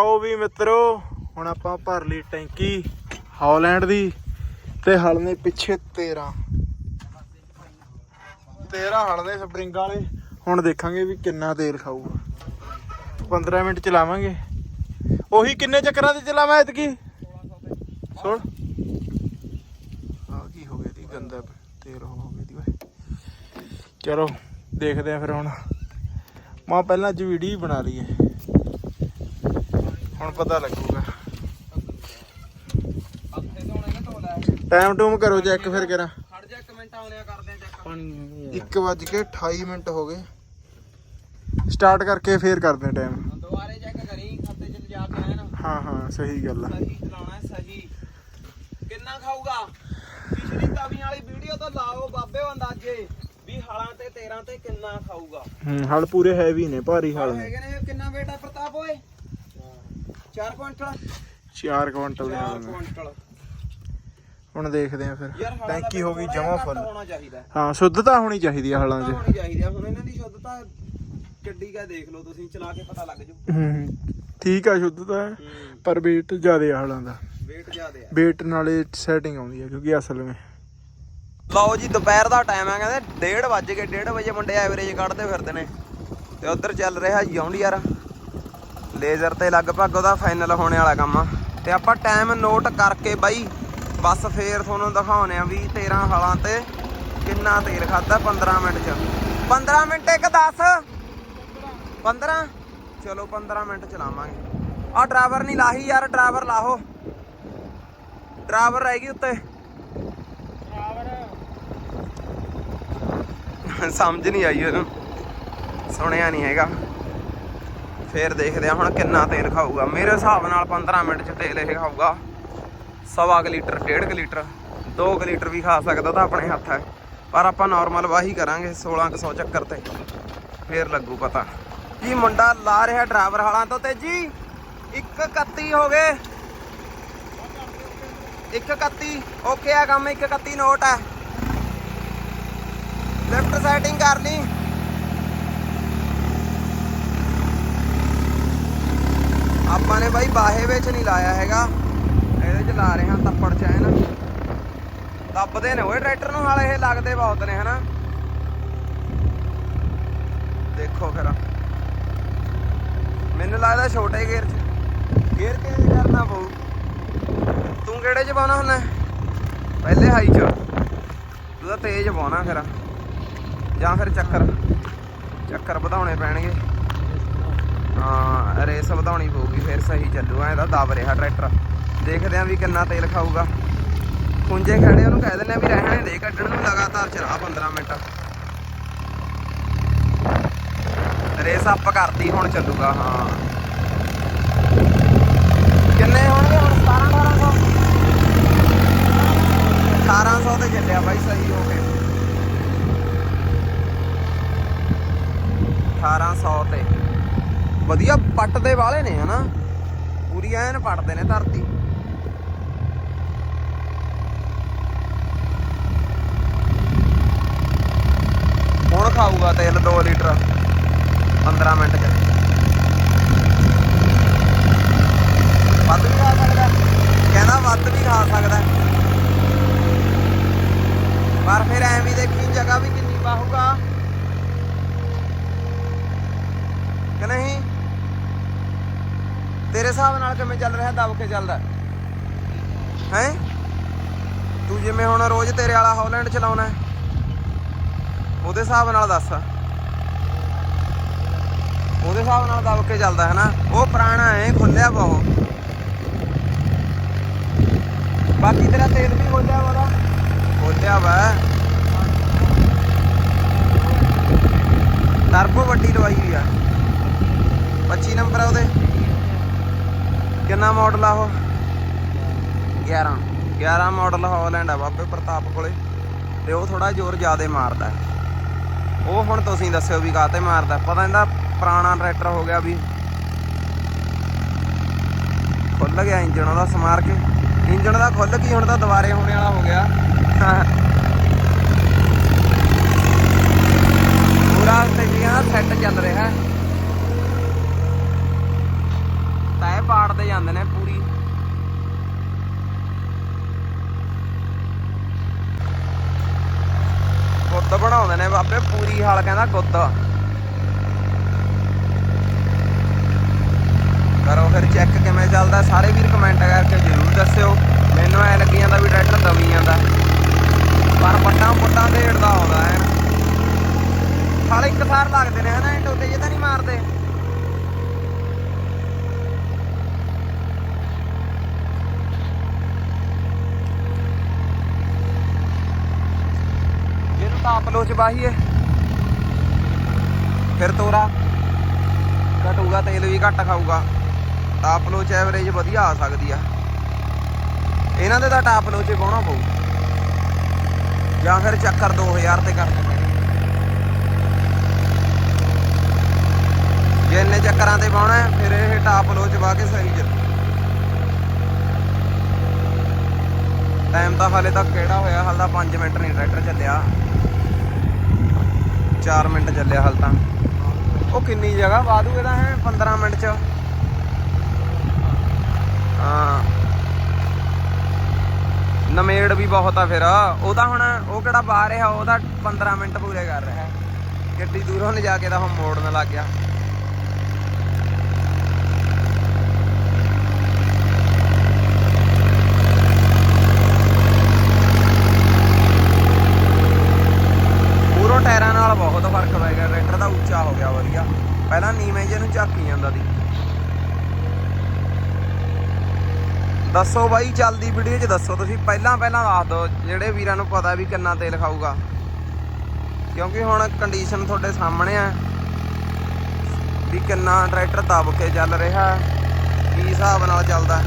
ਆਓ ਵੀ ਮਿੱਤਰੋ, ਹੁਣ ਆਪਾਂ ਭਰ ਲਈ ਟੈਂਕੀ ਹਾਲੈਂਡ ਦੀ ਤੇ ਹਲਨੇ ਪਿੱਛੇ 13 13 ਹਲਨੇ ਸਪਰਿੰਗ ਵਾਲੇ। ਹੁਣ ਦੇਖਾਂਗੇ ਵੀ ਕਿੰਨਾ ਤੇਲ ਖਾਊਗਾ। 15 ਮਿੰਟ ਚਲਾਵਾਂਗੇ। ਉਹੀ ਕਿੰਨੇ ਚੱਕਰਾਂ ਤੇ ਚਲਾਵਾਂ ਐਤਕੀ? ਸੁਣ ਆ ਕੀ ਹੋ ਗਿਆ ਦੀ ਗੰਦਾ ਤੇਲ ਹੋ ਗਿਆ ਦੀ ਓਏ ਚਲੋ, ਦੇਖਦੇ ਆ ਫਿਰ ਹੁਣ। ਮੈਂ ਪਹਿਲਾਂ ਅੱਜ ਵੀਡੀਓ ਬਣਾ ਲਈਏ। ਹੁਣ ਪਤਾ ਲੱਗੂਗਾ। ਟਾਈਮ ਟੂਮ ਕਰੋ ਚੈੱਕ ਫਿਰ ਕਰਾਂ ਖੜ ਜਾ ਇੱਕ ਮਿੰਟ ਆਉਣਿਆ ਕਰਦੇ ਆ ਚੈੱਕ 1 ਵੱਜ ਕੇ 28 ਮਿੰਟ ਹੋ ਗਏ। ਸਟਾਰਟ ਕਰਕੇ ਫੇਰ ਕਰਦੇ ਆ ਟਾਈਮ ਦੁਬਾਰੇ ਚੈੱਕ ਕਰੀ ਖਾਤੇ ਚ ਜਾ ਕੇ ਆਇਆ ਨਾ। ਹਾਂ ਹਾਂ ਸਹੀ ਗੱਲ ਆ। ਸਹੀ ਚਲਾਉਣਾ ਹੈ ਸਹੀ। ਕਿੰਨਾ ਖਾਊਗਾ? ਪਿਛਲੀ ਤਵੀਆਂ ਵਾਲੀ ਵੀਡੀਓ ਤਾਂ ਲਾਓ ਬਾਬੇ ਉਹ ਅੰਦਾਜ਼ੇ। ਵੀ ਹਾਲਾਂ ਤੇ 13 ਤੇ ਕਿੰਨਾ ਖਾਊਗਾ? ਹੂੰ ਹਲ ਪੂਰੇ ਹੈਵੀ ਨੇ ਭਾਰੀ ਹਲ ਨੇ। ਹੈਗੇ ਨੇ ਕਿੰਨਾ weight ਹੈ ਪ੍ਰਤਾਪ ਓਏ? 4 ਕੁਇੰਟਲ? 4 ਕੁਇੰਟਲ ਦੇ 4 ਹਲ ਨੇ। ਕੁਇੰਟਲ। ਹੁਣ ਦੇਖਦੇ ਆ ਫਿਰ। ਯਾਰ ਹਾਲਾਂ ਦਾ ਟੈਂਕੀ ਹੋ ਗਈ ਥੋੜ੍ਹਾ ਜਮਾ ਫੁੱਲ ਘੱਟ ਹੋਣਾ ਚਾਹੀਦਾ। ਹਾਂ ਸ਼ੁੱਧਤਾ ਹੋਣੀ ਚਾਹੀਦੀ ਆ ਹਲਾਂ 'ਚ। ਹੋਣੀ ਚਾਹੀਦੀ ਆ। ਹੁਣ ਇਹਨਾਂ ਦੀ ਸ਼ੁੱਧਤਾ ਕਿੱਡੀ ਕਾ ਦੇਖ ਲਓ ਤੁਸੀਂ ਚਲਾ ਕੇ ਪਤਾ ਲੱਗ ਜੂ। ਹੂੰ ਠੀਕ ਆ ਸ਼ੁੱਧਤਾ ਹੈ, ਪਰ weight ਜ਼ਿਆਦੇ ਆ ਹਲਾਂ ਦਾ। weight ਜ਼ਿਆਦੇ ਆ। weight ਨਾਲੇ ਸੈਟਿੰਗ ਆਉਂਦੀ ਹੈ ਕਿਉਂਕਿ ਅਸਲ ਵਿੱਚ। ਲਓ ਜੀ ਦੁਪਹਿਰ ਦਾ ਟਾਈਮ ਆ ਕਹਿੰਦੇ 1:30 ਵੱਜ ਕੇ 1:30 ਵਜੇ ਮੁੰਡੇ ਐਵਰੇਜ ਕੱਢਦੇ ਫਿਰਦੇ ਨੇ। ਤੇ ਉਧਰ ਚੱਲ ਰਿਹਾ ਜੌਂਡੀਅਰ ਲੇਜ਼ਰ ਤੇ ਲਗਭਗ ਉਹਦਾ ਫਾਈਨਲ ਹੋਣੇ ਵਾਲਾ ਕੰਮ ਆ। ਤੇ ਆਪਾਂ ਟਾਈਮ ਨੋਟ ਕਰਕੇ ਬਾਈ, ਬਸ ਫੇਰ ਤੁਹਾਨੂੰ ਦਿਖਾਉਣੇ ਆ ਵੀ 13 ਹਾਲਾਂ ਤੇ ਕਿੰਨਾ ਤੇਲ ਖਾਦਾ 15 ਮਿੰਟ ਚ। 15 ਮਿੰਟ ਇੱਕ 10 15 ਚਲੋ 15 ਮਿੰਟ ਚਲਾਵਾਂਗੇ। ਆ ਡਰਾਈਵਰ ਨਹੀਂ ਲਾਹੀ ਯਾਰ ਡਰਾਈਵਰ ਲਾਹੋ। ਡਰਾਈਵਰ ਰਹਿ ਗਈ ਉੱਤੇ। ਸਮਝ ਨਹੀਂ ਆਈ ਉਹਨੂੰ। ਸੁਣਿਆ ਨਹੀਂ ਹੈਗਾ। ਫੇਰ ਦੇਖਦੇ ਆ ਹੁਣ ਕਿੰਨਾ ਤੇਲ ਖਾਊਗਾ। ਮੇਰੇ ਹਿਸਾਬ ਨਾਲ 15 ਮਿੰਟ ਚ ਤੇਲ ਇਹ ਖਾਊਗਾ। ਸਵਾ ਕੁ ਲੀਟਰ, ਡੇਢ ਕੁ ਲੀਟਰ 2 ਕੁ ਲੀਟਰ ਵੀ ਖਾ ਸਕਦਾ ਤਾਂ ਆਪਣੇ ਹੱਥ ਹੈ। ਪਰ ਆਪਾਂ ਨਾਰਮਲ ਵਾਹੀ ਕਰਾਂਗੇ 1600 ਚੱਕਰ ਤੇ। ਫੇਰ ਲੱਗੂ ਪਤਾ। ਕੀ ਮੁੰਡਾ ਲਾ ਰਿਹਾ ਡਰਾਈਵਰ ਹਾਲਾਂ ਤੋਂ ਤੇ ਜੀ 131 ਹੋ ਗਏ। 131 ਓਕੇ ਆ ਕੰਮ 131 ਨੋਟ ਹੈ ਲੈਫਟ ਸੈਟਿੰਗ ਕਰ ਲਈ। ਆਪਾਂ ਨੇ ਬਾਈ ਬਾਹੇ ਵਿੱਚ ਨਹੀਂ ਲਾਇਆ ਹੈਗਾ। ਇਹਦੇ ਚ ਲਾ ਰਹੇ ਹਾਂ ਤੱਪੜ ਚ ਐਨ। ਦੱਬਦੇ ਨੇ ਓਏ ਟਰੈਕਟਰ ਨੂੰ ਹਾਲੇ ਇਹ ਲੱਗਦੇ ਬਹੁਤ ਨੇ, ਹਨਾ। ਦੇਖੋ ਫਿਰ। ਮੈਨੂੰ ਲੱਗਦਾ ਛੋਟੇ ਗੇਅਰ ਚ। ਗੇਅਰ ਚੇਂਜ ਕਰਨਾ ਪਊ? ਤੂੰ ਕਿਹੜੇ ਚ ਪਾਉਣਾ ਹੁੰਦਾ? ਪਹਿਲੇ ਹਾਈ ਚ। ਤੂੰ ਤਾਂ ਤੇਜ਼ ਪਾਉਣਾ ਫਿਰ। ਜਾਂ ਫਿਰ ਚੱਕਰ। ਚੱਕਰ ਵਧਾਉਣੇ ਪੈਣਗੇ। ਹਾਂ, ਰੇਸ ਵਧਾਉਣੀ ਪਊਗੀ, ਫਿਰ ਸਹੀ ਚੱਲੂ, ਐ ਤਾਂ ਦਬ ਰਿਹਾ ਟਰੈਕਟਰ। ਦੇਖਦੇ ਆਂ ਵੀ ਕਿੰਨਾ ਤੇਲ ਖਾਊਗਾ। ਖੁੰਝੇ ਖੜੇ ਉਹਨੂੰ ਕਹਿ ਦਿੰਦੇ ਆ ਵੀ ਰਹਿਣੇ ਦੇ, ਕੱਢਣ ਨੂੰ ਲਗਾਤਾਰ ਚਲਾ 15 ਮਿੰਟ। ਰੇਸ ਅਪ ਕਰਤੀ, ਹੁਣ ਚੱਲੂਗਾ, ਹਾਂ। ਕਿੰਨੇ ਹੋਣਗੇ ਹੁਣ? 17 1800 1800 ਤੇ ਚੱਲਿਆ ਬਾਈ, ਸਹੀ ਹੋ ਗਏ 1800 ਤੇ। ਵਧੀਆ ਪੱਟਦੇ ਵਾਲੇ ਨੇ, ਹਨਾ? ਪੂਰੀ ਐਨ ਪੱਟਦੇ ਨੇ ਧਰਤੀ। ਹੁਣ ਖਾਊਗਾ ਤੇਲ 2 ਲੀਟਰ 15 ਮਿੰਟ ਚ। ਵੱਧ ਵੀ ਖਾ ਸਕਦਾ, ਕਹਿੰਦਾ ਵੱਧ ਵੀ ਖਾ ਸਕਦਾ। ਪਰ ਫਿਰ ਐਂ ਵੀ ਦੇਖੀ, ਜਗ੍ਹਾ ਵੀ ਕਿੰਨੀ ਪਾਹੂਗਾ ਕਿ ਨਹੀਂ? ਹਿਸਾਬ ਨਾਲ ਕਿਵੇਂ ਚੱਲ ਰਿਹਾ, ਦਬ ਕੇ ਚੱਲਦਾ। ਹੈ? ਤੂੰ ਜਿਵੇਂ ਹੁਣ ਰੋਜ਼ ਤੇਰੇ ਵਾਲਾ ਹਾਲੈਂਡ ਚਲਾਉਣਾ ਉਹਦੇ ਹਿਸਾਬ ਨਾਲ ਦੱਸ। ਉਹਦੇ ਹਿਸਾਬ ਨਾਲ ਦਬ ਕੇ ਚੱਲਦਾ ਹੈ ਨਾ। ਉਹ ਪੁਰਾਣਾ ਹੈ ਖੁੱਲਿਆ ਬਹੁਤ ਬਾਕੀ ਤੇਰਾ ਤੇਲ ਵੀ ਖੋਲਿਆ ਵਾ ਖੋਲਿਆ ਵਾ। ਟਰਬੋ ਵੱਡੀ ਲਵਾਈ ਹੋਈ ਆ। 25 ਨੰਬਰ ਆ ਉਹਦੇ। ਕਿੰਨਾ ਮਾਡਲ ਆ ਉਹ? 11 11 ਮਾਡਲ ਹਾਲੈਂਡ ਆ ਬਾਬੇ ਪ੍ਰਤਾਪ ਕੋਲੇ। ਤੇ ਉਹ ਥੋੜਾ ਜ਼ੋਰ ਜ਼ਿਆਦੇ ਮਾਰਦਾ ਉਹ ਹੁਣ ਤੁਸੀਂ ਦੱਸਿਓ ਵੀ ਕਾਤੇ ਮਾਰਦਾ ਪਤਾ ਇਹਦਾ ਪੁਰਾਣਾ ਟਰੈਕਟਰ ਹੋ ਗਿਆ ਵੀ। ਖੁੱਲ ਗਿਆ ਇੰਜਣ ਉਹਦਾ ਸਮਾਰ ਕੇ। ਇੰਜਣ ਦਾ ਖੁੱਲ ਗਈ ਹੁਣ ਤਾਂ ਦੁਬਾਰੇ ਹੋਣੇ ਵਾਲਾ ਹੋ ਗਿਆ। ਪੂਰਾ ਤੇਲੀਆਂ ਦਾ ਸੈੱਟ ਚੱਲ ਰਿਹਾ ਹੈ ਤੇ ਜਾਂਦੇ ਨੇ ਪੂਰੀ। ਗੁੱਦ ਬਣਾਉਂਦੇ ਨੇ ਬਾਬੇ, ਪੂਰੀ ਹਾਲ ਕਹਿੰਦਾ ਗੁੱਦ ਕਰੋ ਫਿਰ ਚੈੱਕ ਕਿਵੇਂ ਚੱਲਦਾ, ਸਾਰੇ ਵੀਰ ਕਮੈਂਟ ਕਰਕੇ ਜਰੂਰ ਦੱਸਿਓ। ਮੈਨੂੰ ਐ ਲੱਗੀ ਜਾਂਦਾ ਵੀ ਟਰੈਕਟਰ ਦਮੀ ਜਾਂਦਾ। ਪਰ ਪੱਟਾਂ ਪੁੱਟਾਂ ਢੇੜਦਾ ਆਉਂਦਾ ਹੈ। ਹਾਲੇ ਇੱਕ ਸਾਰ ਲੱਗਦੇ ਨੇ ਹਨਾ, ਇਹ ਟੋਟੇ ਜੇ ਤਾਂ ਨਹੀਂ ਮਾਰਦੇ। ਇਹਨੂੰ ਤਾਂ ਆਪਲੋ ਫਿਰ ਤੋਰਾ। ਘਟੂਗਾ ਤੇਲ ਵੀ ਘੱਟ ਖਾਊਗਾ। ਟਾਪ ਲੋਚ ਐਵਰੇਜ ਵਧੀਆ ਆ ਸਕਦੀ ਆ। ਇਹਨਾਂ ਦੇ ਤਾਂ ਟਾਪ ਲੋ ਪਾਉਣਾ ਪਊ। ਜਾਂ ਫਿਰ ਚੱਕਰ 2000 ਤੇ ਕਰ ਜੇ ਇੰਨੇ ਚੱਕਰਾਂ ਤੇ ਪਾਉਣਾ ਫਿਰ ਇਹ ਟਾਪ ਲੋਚ ਚ ਕੇ ਸਹੀ ਚੱਲ। ਟਾਈਮ ਤਾਂ ਹਾਲੇ ਤੱਕ ਕਿਹੜਾ ਹੋਇਆ, ਹਾਲੇ ਤਾਂ 5 ਮਿੰਟ ਨਹੀਂ ਟਰੈਕਟਰ ਚੱਲਿਆ। 4 ਮਿੰਟ ਚੱਲਿਆ ਹਾਲ ਤਾਂ। ਉਹ ਕਿੰਨੀ ਜਗ੍ਹਾ? ਵਾਧੂ ਇਹਦਾ ਹੈ 15 ਮਿੰਟ ਚ। ਹਾਂ। ਨਮੇੜ ਵੀ ਬਹੁਤ ਆ ਫਿਰ। ਉਹ ਤਾਂ ਹੁਣ ਉਹ ਕਿਹੜਾ ਬਾਹਰ ਰਿਹਾ ਉਹਦਾ 15 ਮਿੰਟ ਪੂਰੇ ਕਰ ਰਿਹਾ। ਗੱਡੀ ਦੂਰੋਂ ਲਿਜਾ ਕੇ ਤਾਂ ਹੁਣ ਮੋੜਨ ਲੱਗ ਗਿਆ ਪੂਰੋਂ ਟਾਇਰਾਂ ਨਾਲ ਬਹੁਤ ਫ਼ਰਕ ਪੈ ਗਿਆ ਟਰੈਕਟਰ ਦਾ ਉੱਚਾ ਹੋ ਗਿਆ ਵਧੀਆ ਪਹਿਲਾਂ ਨੀਵੇਂ ਜਿਹੇ ਨੂੰ ਝਾਕੀ ਜਾਂਦਾ ਸੀ ਦੱਸੋ ਬਾਈ, ਚੱਲਦੀ ਵੀਡੀਓ 'ਚ ਦੱਸੋ ਤੁਸੀਂ। ਪਹਿਲਾਂ ਪਹਿਲਾਂ ਦੱਸ ਦਿਓ, ਜਿਹੜੇ ਵੀਰਾਂ ਨੂੰ ਪਤਾ ਵੀ ਕਿੰਨਾ ਤੇਲ ਖਾਊਗਾ। ਕਿਉਂਕਿ ਹੁਣ ਕੰਡੀਸ਼ਨ ਤੁਹਾਡੇ ਸਾਹਮਣੇ ਆ ਵੀ ਕਿੰਨਾ ਟਰੈਕਟਰ ਦਬ ਕੇ ਚੱਲ ਰਿਹਾ, ਕੀ ਹਿਸਾਬ ਨਾਲ ਚੱਲਦਾ।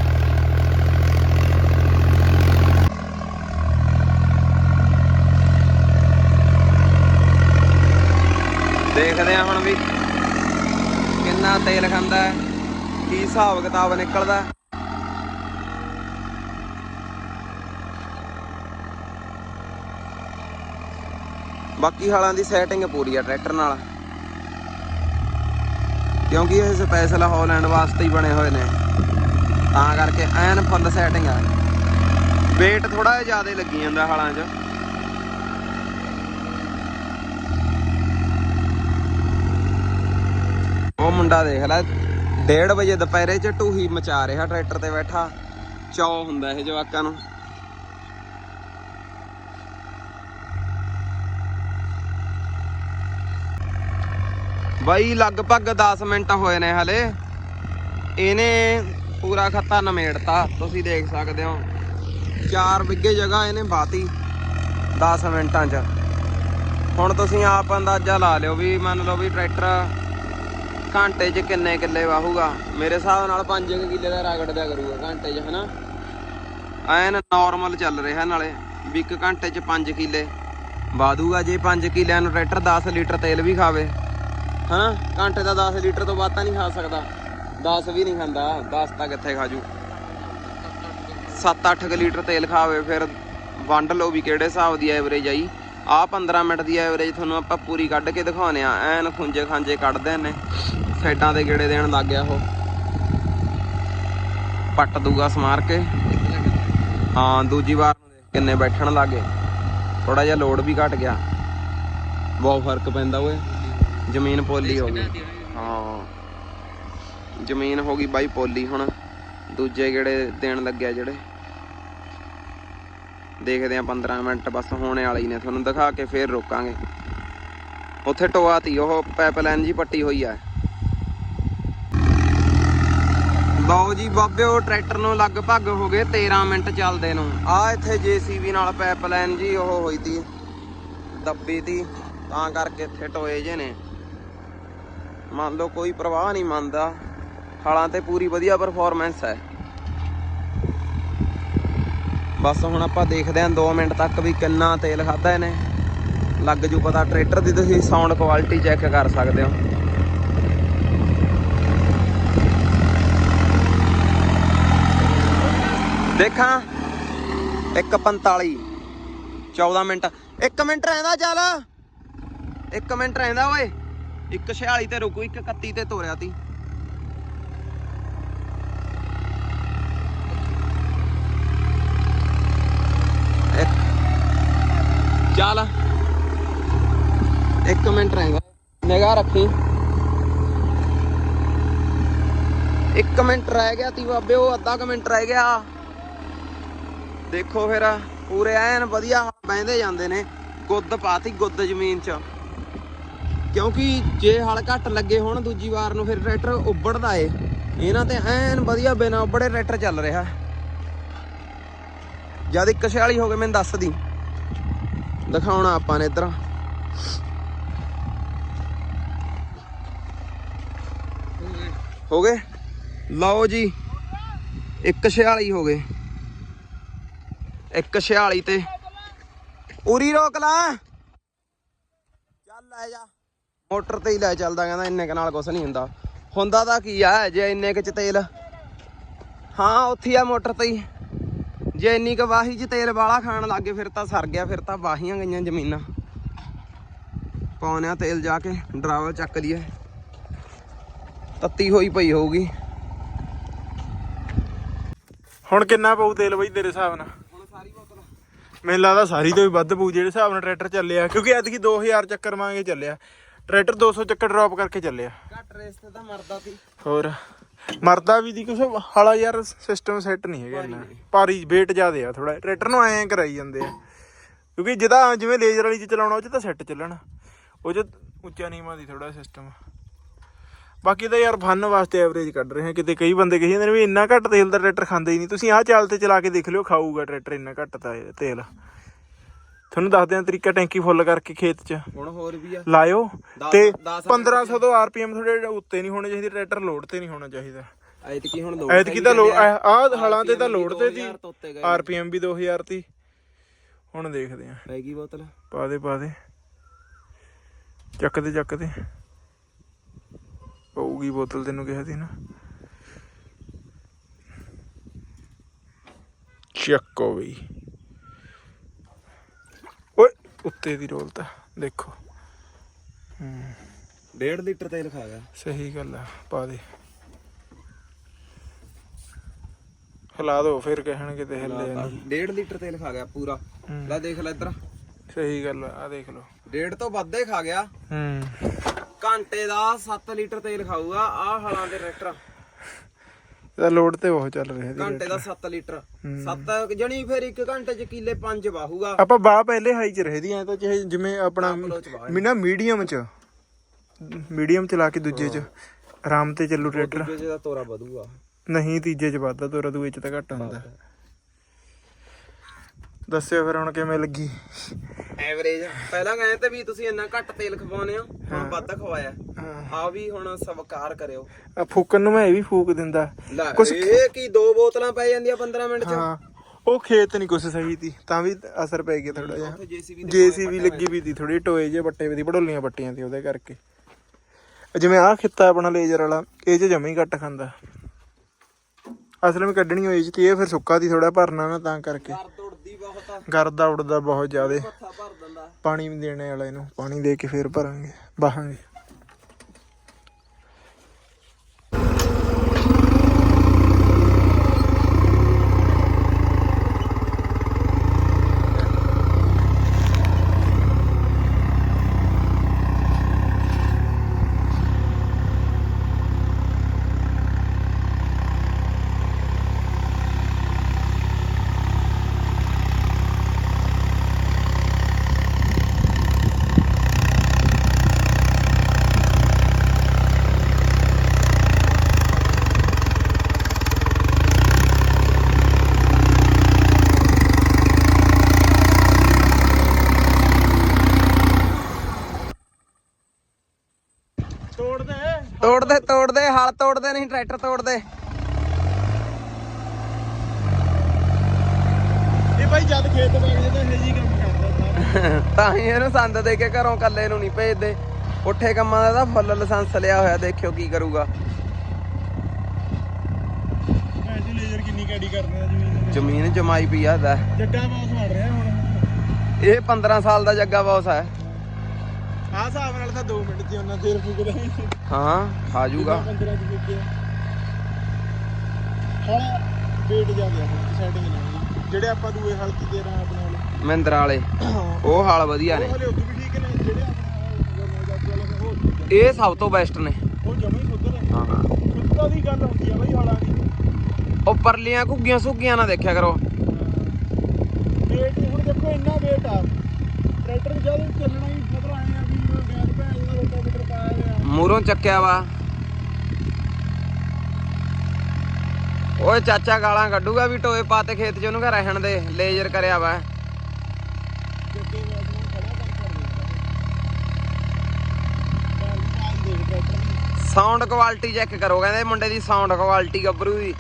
ਦੇਖਦੇ ਆ ਹੁਣ ਵੀ ਕਿੰਨਾ ਤੇਲ ਖਾਂਦਾ, ਕੀ ਹਿਸਾਬ ਕਿਤਾਬ ਨਿਕਲਦਾ। ਬਾਕੀ ਹਾਲਾਂ ਦੀ ਸੈਟਿੰਗ ਪੂਰੀ ਆ ਟਰੈਕਟਰ ਨਾਲ। ਕਿਉਂਕਿ ਇਹ ਸਪੈਸ਼ਲ ਹਾਲੈਂਡ ਵਾਸਤੇ ਹੀ ਬਣੇ ਹੋਏ ਨੇ। ਤਾਂ ਕਰਕੇ ਐਨ ਫੁੱਲ ਸੈਟਿੰਗ ਆ। weight ਥੋੜਾ ਜਿਹਾ ਜ਼ਿਆਦਾ ਲੱਗੀ ਜਾਂਦਾ ਹਾਲਾਂ 'ਚ। ਉਹ ਮੁੰਡਾ ਦੇਖ ਲੈ 1:30 ਵਜੇ ਦੁਪਹਿਰੇ ਚ ਢੂਹੀ ਮਚਾ ਰਿਹਾ ਟਰੈਕਟਰ ਤੇ ਬੈਠਾ। ਚੌ ਹੁੰਦਾ ਇਹ ਜਵਾਕਾਂ ਨੂੰ। ਬਾਈ, ਲਗਭਗ 10 ਮਿੰਟ ਹੋਏ ਨੇ ਹਲੇ। ਇਹਨੇ ਪੂਰਾ ਖੱਤਾ ਨਮੇੜਤਾ, ਤੁਸੀਂ ਦੇਖ ਸਕਦੇ ਹੋ। 4 ਵਿੱਗੇ ਜਗ੍ਹਾ ਇਹਨੇ ਬਾਤੀ 10 ਮਿੰਟਾਂ 'ਚ। ਹੁਣ ਤੁਸੀਂ ਆਪ ਅੰਦਾਜ਼ਾ ਲਾ ਲਿਓ ਵੀ, ਮੰਨ ਲਓ ਵੀ ਟਰੈਕਟਰ ਘੰਟੇ 'ਚ ਕਿੰਨੇ ਕਿੱਲੇ ਵਾਹੂਗਾ। ਮੇਰੇ ਹਿਸਾਬ ਨਾਲ 5 ਕਿੱਲੇ ਦਾ ਰਗੜ ਦਿਆ ਕਰੂਗਾ ਘੰਟੇ 'ਚ, ਹਨਾ? ਐਨ ਨਾਰਮਲ ਚੱਲ ਰਿਹਾ ਨਾਲੇ, ਵੀ ਇੱਕ ਘੰਟੇ 'ਚ 5 ਕਿੱਲੇ। ਵਾਧੂਗਾ ਜੇ 5 ਕਿੱਲਿਆਂ ਨੂੰ ਟਰੈਕਟਰ 10 ਲੀਟਰ ਤੇਲ ਵੀ ਖਾਵੇ। ਹਨਾ ਘੰਟੇ ਦਾ 10 ਲੀਟਰ ਤੋਂ ਵੱਧ ਤਾਂ ਨਹੀਂ ਖਾ ਸਕਦਾ। 10 ਵੀ ਨਹੀਂ ਖਾਂਦਾ 10 ਤਾਂ ਕਿੱਥੇ ਖਾਜੂ 7-8 ਲੀਟਰ ਤੇਲ ਖਾਵੇ ਫਿਰ ਵੰਡ ਲਓ ਵੀ ਕਿਹੜੇ ਹਿਸਾਬ ਦੀ ਐਵਰੇਜ ਆਈ। ਆ 15 ਮਿੰਟ ਦੀ ਐਵਰੇਜ ਤੁਹਾਨੂੰ ਆਪਾਂ ਪੂਰੀ ਕੱਢ ਕੇ ਦਿਖਾਉਨੇ ਆ। ਐਨ ਖੁੰਝੇ ਖਾਂਜੇ ਕੱਢਦੇ ਨੇ। ਸਾਈਡਾਂ ਦੇ ਗੇੜੇ ਦੇਣ ਲੱਗ ਗਿਆ ਉਹ। ਪੱਟ ਦੂਗਾ ਸਮਾਰ ਕੇ। ਹਾਂ, ਦੂਜੀ ਵਾਰ ਕਿੰਨੇ ਬੈਠਣ ਲੱਗੇ। ਥੋੜਾ ਜਿਹਾ ਲੋਡ ਵੀ ਘਟ ਗਿਆ। ਬਹੁਤ ਫ਼ਰਕ ਪੈਂਦਾ ਓਏ। ਜ਼ਮੀਨ ਪੋਲੀ ਹੋ ਗਈ। ਹਾਂ। ਜ਼ਮੀਨ ਹੋ ਗਈ ਬਾਈ ਪੋਲੀ ਹੁਣ। ਦੂਜੇ ਗੇੜੇ ਦੇਣ ਲੱਗਿਆ ਜਿਹੜੇ? ਦੇਖਦੇ ਆ 15 ਮਿੰਟ ਬਸ ਹੋਣੇ ਵਾਲੀ ਨੇ। ਤੁਹਾਨੂੰ ਦਿਖਾ ਕੇ ਫੇਰ ਰੋਕਾਂਗੇ। ਉੱਥੇ ਟੋਆ ਤੀ ਉਹ ਪਾਈਪਲਾਈਨ ਜੀ ਪੱਟੀ ਹੋਈ ਆ। ਲਓ ਜੀ ਬਾਬੇ ਉਹ ਟਰੈਕਟਰ ਨੂੰ ਲਗਭਗ ਹੋ ਗਏ 13 ਮਿੰਟ ਚੱਲਦੇ ਨੂੰ। ਆ ਇੱਥੇ ਜੀਸੀਬੀ ਨਾਲ ਪਾਈਪਲਾਈਨ ਜੀ ਉਹ ਹੋਈ ਤੀ। ਦੱਬੀ ਤੀ। ਤਾਂ ਕਰਕੇ ਇੱਥੇ ਟੋਏ ਜੇ ਨੇ। ਮੰਨ ਲਓ ਕੋਈ ਪ੍ਰਵਾਹ ਨਹੀਂ ਮੰਨਦਾ। ਹਾਲਾਂ ਤੇ ਪੂਰੀ ਵਧੀਆ ਪਰਫਾਰਮੈਂਸ ਹੈ। ਬਸ ਹੁਣ ਆਪਾਂ ਦੇਖਦੇ ਹਾਂ 2 ਮਿੰਟ ਤੱਕ ਵੀ ਕਿੰਨਾ ਤੇਲ ਖਾਦਾ ਇਹਨੇ। ਲੱਗ ਜੂ ਪਤਾ ਟਰੈਕਟਰ ਦੀ ਤੁਸੀਂ ਸਾਊਂਡ ਕੁਆਲਿਟੀ ਚੈੱਕ ਕਰ ਸਕਦੇ ਹੋ। ਦੇਖਾਂ। 1:45 14 ਮਿੰਟ। 1 ਮਿੰਟ ਰਹਿੰਦਾ ਚੱਲ। 1 ਮਿੰਟ ਰਹਿੰਦਾ ਓਏ। ਇੱਕ 46 ਤੇ ਰੁਕੂ, ਇੱਕ 31 ਤੇ ਤੋਰਿਆ ਤੀ। ਚੱਲ। ਇੱਕ ਮਿੰਟ ਰਹਿ ਰਹਿਗਾ ਨਿਗਾਹ ਰੱਖੀ। ਇੱਕ ਮਿੰਟ ਰਹਿ ਗਿਆ ਤੀ ਬਾਬੇ, ਉਹ ਅੱਧਾ ਕੁ ਮਿੰਟ ਰਹਿ ਗਿਆ। ਦੇਖੋ ਫਿਰ, ਪੂਰੇ ਐਨ ਵਧੀਆ ਬਹਿੰਦੇ ਜਾਂਦੇ ਨੇ। ਗੁੱਦ ਪਾਤੀ ਗੁੱਦ ਜ਼ਮੀਨ 'ਚ। ਕਿਉਂਕਿ ਜੇ ਹਲ ਘੱਟ ਲੱਗੇ ਹੋਣ ਦੂਜੀ ਵਾਰ ਨੂੰ ਫਿਰ ਟਰੈਕਟਰ ਉੱਬੜਦਾ ਏ। ਇਹਨਾਂ ਤੇ ਐਨ ਵਧੀਆ ਬਿਨਾ ਉੱਬੜੇ ਟਰੈਕਟਰ ਚੱਲ ਰਿਹਾ। ਜਦ ਇੱਕ 46 ਹੋ ਗਏ ਮੈਨੂੰ ਦੱਸ ਦੀ ਦਿਖਾਉਣਾ ਆਪਾਂ ਨੇ ਇੱਧਰ। ਹੋ ਗਏ? ਲਓ ਜੀ, ਇੱਕ 46 ਹੋ ਗਏ। ਇੱਕ 46 ਤੇ। ਉਰੀ ਰੋਕ ਲਾ। ਚੱਲ ਲੈ ਜਾ। ਮੋਟਰ ਤੇ ਹੀ ਲੈ ਚੱਲਦਾ ਕਹਿੰਦਾ ਇੰਨੇ ਕ ਨਾਲ ਕੁਛ ਨਹੀਂ ਹੁੰਦਾ। ਹੁੰਦਾ ਤਾਂ ਕੀ ਆ ਜੇ ਇੰਨੇ ਕ ਚ ਤੇਲ। ਹਾਂ ਉੱਥੇ ਆ ਮੋਟਰ ਤੇ ਹੀ। ਜੇ ਇੰਨੀ ਕ ਵਾਹੀ ਚ ਤੇਲ ਵਾਲਾ ਖਾਣ ਲੱਗੇ ਫਿਰ ਤਾਂ ਸਰ ਗਿਆ ਫਿਰ ਤਾਂ ਵਾਹੀਆਂ ਗਈਆਂ ਜ਼ਮੀਨਾਂ। ਪਾਉਣਿਆ ਤੇਲ ਜਾ ਕੇ ਡਰਾਵਲ ਚੱਕ ਲਈਏ। ਤੱਤੀ ਹੋਈ ਪਈ ਹੋਊਗੀ। ਹੁਣ ਕਿੰਨਾ ਪਊ ਤੇਲ ਬਈ ਤੇਰੇ ਹਿਸਾਬ ਨਾਲ? ਹੁਣ ਸਾਰੀ ਬੋਤਲ। ਮੈਨੂੰ ਲੱਗਦਾ ਸਾਰੀ ਤੋਂ ਵੀ ਵੱਧ ਪਊ ਜਿਹੜੇ ਹਿਸਾਬ ਨਾਲ ਟਰੈਕਟਰ ਚੱਲਿਆ ਕਿਉਂਕਿ ਐਤਕੀ 2000 ਚੱਕਰ ਮੰਗੇ ਚੱਲਿਆ। ਟਰੈਕਟਰ 200 ਚੱਕਰ ਡ੍ਰੌਪ ਕਰਕੇ ਚੱਲਿਆ। ਘੱਟ ਰੇਸ ਤੇ ਤਾਂ ਮਰਦਾ ਸੀ। ਹੋਰ ਮਰਦਾ ਵੀ ਦੀ ਕੁਛ ਹਾਲਾ ਯਾਰ ਸਿਸਟਮ ਸੈੱਟ ਨਹੀਂ ਹੈਗਾ ਇੰਨਾ। ਭਾਰੀ। weight ਜ਼ਿਆਦੇ ਆ ਥੋੜਾ ਟਰੈਕਟਰ ਨੂੰ ਐਂ ਕਰਾਈ ਜਾਂਦੇ ਆ। ਕਿਉਂਕਿ ਜਿਹਦਾ ਜਿਵੇਂ ਲੇਜ਼ਰ ਵਾਲੀ ਚ ਚਲਾਉਣਾ ਉਹ ਚ ਤਾਂ ਸੈੱਟ ਚੱਲਣ। ਉਹ ਚ ਉੱਚਾ ਨੀਵਾਂ ਦੀ ਥੋੜਾ ਸਿਸਟਮ ਬਾਕੀ ਤਾਂ ਯਾਰ ਫਨ ਵਾਸਤੇ ਐਵਰੇਜ ਕੱਢ ਰਹੇ ਆ। ਕਿਤੇ ਕਈ ਬੰਦੇ ਕਹੀ ਜਾਂਦੇ ਨੇ ਵੀ ਇੰਨਾ ਘੱਟ ਤੇਲ ਦਾ ਟਰੈਕਟਰ ਖਾਂਦਾ ਹੀ ਨਹੀਂ। ਤੁਸੀਂ ਆਹ ਚਾਲ ਤੇ ਚਲਾ ਕੇ ਦੇਖ ਲਿਓ ਖਾਊਗਾ ਟਰੈਕਟਰ ਇੰਨਾ ਘੱਟ ਤੇਲ। ਤੁਹਾਨੂੰ ਦੱਸਦੇ ਆ ਤਰੀਕਾ ਟੈਂਕੀ ਫੁੱਲ ਕਰਕੇ ਖੇਤ 'ਚ। ਹੁਣ ਹੋਰ ਵੀ ਆ। ਲਾਇਓ। ਤੇ ਦਸ 1500 ਤੋਂ ਆਰਪੀਐਮ ਥੋੜੇ ਉੱਤੇ ਨਹੀਂ ਹੋਣੇ ਚਾਹੀਦੇ ਟਰੈਕਟਰ ਲੋਡ ਤੇ ਨਹੀਂ ਹੋਣਾ ਚਾਹੀਦਾ। ਐਤਕੀ ਹੁਣ ਲੋਡ ਐਤਕੀ ਤਾਂ ਲੋਡ ਆਹ ਹਲਾਂ ਤੇ ਤਾਂ ਲੋਡ ਤੇ 2000 ਤੋਂ ਉੱਤੇ ਸੀ ਗਏ। ਆਰਪੀਐਮ ਵੀ 2000 ਤੀ। ਹੁਣ ਦੇਖਦੇ ਆ। ਪੈ ਗਈ ਬੋਤਲ। ਪਾ ਦੇ ਪਾ ਦੇ। ਚੱਕ ਦੇ ਚੱਕ ਦੇ। ਪਊਗੀ ਬੋਤਲ ਤੈਨੂੰ ਕਿਹਾ ਸੀ ਨਾ। ਚੱਕੋ ਬਈ। ਉੱਤੇ ਦੀ ਰੋਲ ਤਾਂ ਦੇਖੋ। ਹੂੰ। 1.5 ਲੀਟਰ ਤੇਲ ਖਾ ਗਿਆ। ਸਹੀ ਗੱਲ ਆ ਪਾ ਦੇ। ਹਿਲਾ ਦੋ ਫਿਰ ਕਹਿਣਗੇ ਤੇ ਹਿੱਲੇ ਨਹੀਂ 1.5 ਲੀਟਰ ਤੇਲ ਖਾ ਗਿਆ ਪੂਰਾ। ਲੈ ਦੇਖ ਲੈ ਇੱਧਰ। ਸਹੀ ਗੱਲ ਆ ਆਹ ਦੇਖ ਲਓ। ਡੇਢ ਤੋਂ ਵੱਧ ਹੀ ਖਾ ਗਿਆ। ਹੂੰ। ਘੰਟੇ ਦਾ 7 ਲੀਟਰ ਤੇਲ ਖਾਊਗਾ ਆਹ ਹਲਾਂ ਦੇ ਟਰੈਕਟਰ। ਇਹਦਾ ਲੋਡ ਤੇ ਬਹੁਤ ਚੱਲ ਰਿਹਾ ਜੀ ਘੰਟੇ ਦਾ 7 ਲੀਟਰ। 7 ਜਣੀ ਫਿਰ ਇੱਕ ਘੰਟੇ ਚ ਕਿੱਲੇ 5 ਵਾਹੂਗਾ। ਆਪਾਂ ਬਾਹ ਪਹਿਲੇ ਹਾਈ ਚ ਰਹਦੀ ਐ ਤਾਂ ਚਾਹੇ ਜਿਵੇਂ ਆਪਣਾ। ਮੀਨਾ ਮੀਡੀਅਮ ਚ ਮੀਡੀਅਮ ਚ। ਲਾ ਕੇ ਦੂਜੇ ਚ। ਆਰਾਮ ਤੇ ਚੱਲੂ ਟਰੈਕਟਰ ਦੂਜੇ ਦਾ ਤੋਰਾ ਵਧੂਗਾ। ਨਹੀਂ ਤੀਜੇ ਚ ਵੱਧਦਾ ਤੋਰਾ ਦੂਏ ਚ ਤਾਂ ਘੱਟ ਹੁੰਦਾ। ਦੱਸਿਓ ਫਿਰ ਹੁਣ ਕਿਵੇਂ ਲੱਗੀ? ਐਵਰੇਜ ਪਹਿਲਾਂ ਕਹਿੰਦੇ ਤੇ ਵੀ ਤੁਸੀਂ ਇੰਨਾ ਘੱਟ ਤੇਲ ਖਵਾਉਨੇ ਹੋ ਹੁਣ ਵੱਧ ਖਵਾਇਆ। ਆ ਵੀ ਹੁਣ ਸਵਕਾਰ ਕਰਿਓ। ਆ ਫੂਕਣ ਨੂੰ ਮੈਂ ਇਹ ਵੀ ਫੂਕ ਦਿੰਦਾ। ਕੁਛ- ਇਹ ਕੀ ਦੋ ਬੋਤਲਾਂ ਪੈ ਜਾਂਦੀਆਂ 15 ਮਿੰਟ ਚ? ਹਾਂ। ਉਹ ਖੇਤ ਨਹੀਂ ਕੁਛ ਸਹੀ ਤੀ ਤਾਂ ਵੀ ਅਸਰ ਪੈ ਗਿਆ ਥੋੜਾ ਜਿਹਾ। ਜੀਸੀਬੀ ਲੱਗੀ ਵੀ ਤੀ ਥੋੜੀ ਟੋਏ ਜੇ ਬੱਟੇ ਦੀ ਬੜੋਲੀਆਂ ਪੱਟੀਆਂ ਤੀ ਉਹਦੇ ਕਰਕੇ। ਜਿਵੇਂ ਆਹ ਖਿੱਤਾ ਆਪਣਾ ਲੇਜ਼ਰ ਵਾਲਾ ਇਹ ਚ ਜਮੀ ਘੱਟ ਖਾਂਦਾ। ਅਸਲ ਵਿੱਚ ਕੱਢਣੀ ਹੋਈ ਸੀ ਇਹ ਫਿਰ ਸੁੱਕਾ ਦੀ ਥੋੜਾ ਭਰਨਾ ਨਾ ਤਾਂ ਕਰਕੇ। ਗਰਦਾ ਉੱਡਦਾ ਬਹੁਤ ਜ਼ਿਆਦੇ। ਭਰ ਦਿੰਦਾ ਪਾਣੀ ਵੀ ਦੇਣੇ ਵਾਲਾ ਇਹਨੂੰ ਪਾਣੀ ਦੇ ਕੇ ਫੇਰ ਭਰਾਂਗੇ ਬਾਹਾਂਗੇ ਤੋੜ ਦੇ ਤੋੜਦੇ ਤੋੜਦੇ ਹਲ ਤੋੜਦੇ ਨਹੀਂ ਟਰੈਕਟਰ ਤੋੜਦੇ। ਇਹ ਭਾਈ ਜਦ ਖੇਤ ਵਗ ਜਾਂਦਾ ਇਹ ਜੀ ਕੰਮ ਕਰਦਾ ਤਾਂ ਹੀ ਇਹਨੂੰ ਸੰਦ ਦੇ ਕੇ ਘਰੋਂ ਕੱਲੇ ਨੂੰ ਨਹੀਂ ਭੇਜਦੇ। ਪੁੱਠੇ ਕੰਮਾਂ ਦਾ ਤਾਂ ਫੁੱਲ ਲਾਇਸੈਂਸ ਲਿਆ ਹੋਇਆ ਦੇਖਿਓ ਕੀ ਕਰੂਗਾ। ਕਿੰਨੀ ਕੈਡੀ ਜ਼ਮੀਨ ਜ਼ਮੀਨ ਜਮਾਈ ਪਈ ਆ ਲੈ। ਜੱਗਾ ਬਾਸ ਵੜ ਰਿਹਾ ਹੁਣ। ਇਹ 15 ਸਾਲ ਦਾ ਜੱਗਾ ਬੌਸ ਹੈ। ਆਹ ਹਿਸਾਬ ਨਾਲ ਤਾਂ 2 ਮਿੰਟ ਚ ਉਹਨਾਂ ਦੇਰ ਫੁਕਦਾ ਹਾਂ ਖਾ ਜੂਗਾ। 15 ਚ ਫੁੱਕਿਆ ਹੁਣ ਵੇਟ ਜਾ ਗਿਆ ਹੁਣ ਸੈਟਿੰਗ ਨਹੀਂ ਜਿਹੜੇ ਆਪਾਂ ਦੂਏ ਹਲਕੀ ਦੇ ਰਾਂ ਆਪਣੇ ਵਾਲੇ ਮਹਿੰਦਰਾ ਵਾਲੇ। ਉਹ ਹਾਲ ਵਧੀਆ ਨੇ। ਉਹ ਵੀ ਠੀਕ ਜਿਹੜੇ ਆਪਣੇ। ਇਹ ਸਭ ਤੋਂ ਬੈਸਟ ਨੇ। ਉਹ ਜਮੇ ਹੀ ਸੁੱਧ ਨੇ ਹਾਂ। ਸੁੱਧਾ ਦੀ ਗੱਲ ਹੁੰਦੀ ਆ ਬਈ ਹਾਲਾਂ ਦੀ। ਉਹ ਪਰਲੀਆਂ ਘੁੱਗੀਆਂ ਸੁੱਗੀਆਂ ਨਾ ਦੇਖਿਆ ਕਰੋ। ਵੇਟ ਹੁਣ ਦੇਖੋ ਇੰਨਾ ਵੇਟ ਆ। ਟਰੈਕਟਰ ਜਦ ਚੱਲਣਾ ਹੀ ਮਤਲਬ ਆਏ ਆ ਵੀ ਗੈਸ ਭੈਣ ਦਾ ਰੋਟਾਵੇਟਰ ਪਾਇਆ ਹੋਇਆ ਮੂਰੋਂ ਚੱਕਿਆ ਵਾ। ਓਏ ਚਾਚਾ ਗਾਲਾਂ ਕੱਢੂਗਾ ਵੀ ਟੋਏ ਪਾਤੇ ਖੇਤ ਚ ਉਹਨੂੰ ਕਹ ਰਹਿਣ ਦੇ ਲੇਜ਼ਰ ਕਰਿਆ ਵਾ। ਜੱਗੇ ਖੜਾ ਕਰ ਸਾਊਂਡ ਕੁਆਲਿਟੀ ਚੈੱਕ ਕਰੋ ਕਹਿੰਦੇ ਮੁੰਡੇ ਦੀ ਸਾਊਂਡ ਕੁਆਲਿਟੀ ਗੱਭਰੂ ਦੀ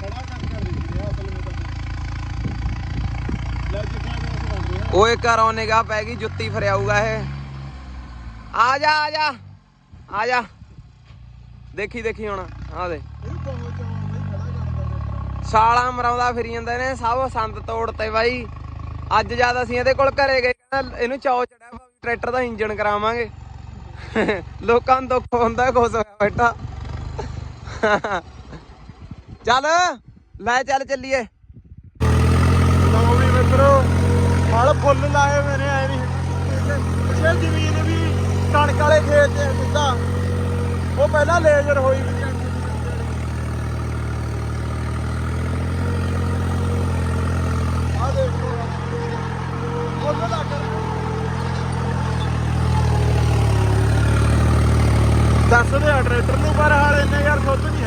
ਖੜਾ ਕਰ ਕਰ ਦਿੰਦੀ ਆ ਅਸਲ ਵਿੱਚ ਤਾਂ ਲੈ ਜਿੱਦਾਂ ਦਾ ਅਸੀਂ ਬਣ ਰਿਹਾ ਓਏ ਘਰੋਂ ਨਿਗਾਹ ਪੈ ਗਈ, ਜੁੱਤੀ ਫਰਿਆਊਗਾ ਇਹ। ਆ ਜਾ ਆ ਜਾ ਆ ਜਾ। ਦੇਖੀ ਦੇਖੀ ਹੁਣ ਆ ਦੇ ਸਾਲਾ ਮਰਾਉਂਦਾ ਫਿਰੀ ਜਾਂਦੇ ਨੇ ਸਭ ਸੰਦ ਤੋੜਤੇ ਬਾਈ। ਅੱਜ ਜਦ ਅਸੀਂ ਇਹਦੇ ਕੋਲ ਘਰੇ ਗਏ, ਕਹਿੰਦਾ ਇਹਨੂੰ ਚੌ ਚੜਿਆ ਟਰੈਕਟਰ ਦਾ ਇੰਜਨ ਕਰਾਵਾਂਗੇ। ਲੋਕਾਂ ਨੂੰ ਦੁੱਖ ਹੁੰਦਾ ਖੁਸ਼ ਹੋਇਆ ਬੈਠਾ। ਚੱਲ, ਲੈ ਚੱਲ ਚੱਲੀਏ ਲਓ ਵੀ ਮਿੱਤਰੋ ਹਲ ਫੁੱਲ ਲਾਏ ਮੇਰੇ, ਐ ਨਹੀਂ ਪਿਛੇ ਜ਼ਮੀਨ ਵੀ ਕਣਕ ਵਾਲੇ ਖੇਤ ਤੇ ਸਿੱਧਾ ਉਹ ਪਹਿਲਾਂ ਲੇਜ਼ਰ ਹੋਈ ਵੀ। ਆ ਦੇਖੋ ਫੁੱਲ ਲੱਗ ਦੱਸਦੇ ਆ, ਟਰੈਕਟਰ ਨੂੰ ਪਰ ਹਾਲ ਇੰਨੇ ਯਾਰ ਸੁੱਧ ਨਹੀਂ